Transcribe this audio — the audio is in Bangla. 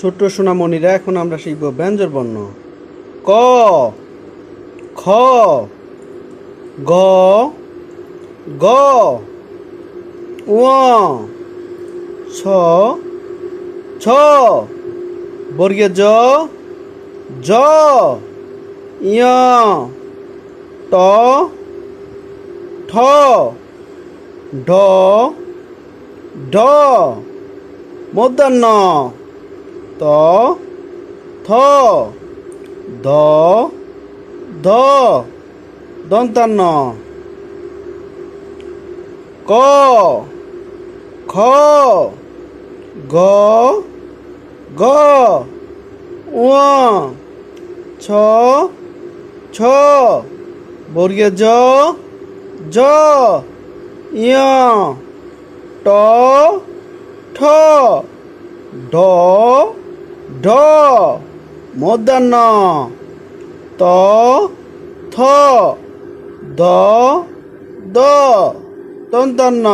ছোট্ট সোনামণিরা, এখন আমরা শিখব ব্যঞ্জন বর্ণ। ক, খ, গ গ ছ ছ, বর্গীয় জ জ ট, ঠ ঢ ড, মধ্যাহ্ন। ত, থ, দ দ, দন্তান্ন। ক, খ, গ গ উ ছ ছ বর্গীয় জ জ ইয় ট, ঠ ঢ ঢ মধ্যাহ্ন ত থ দ দ দন্তান্ন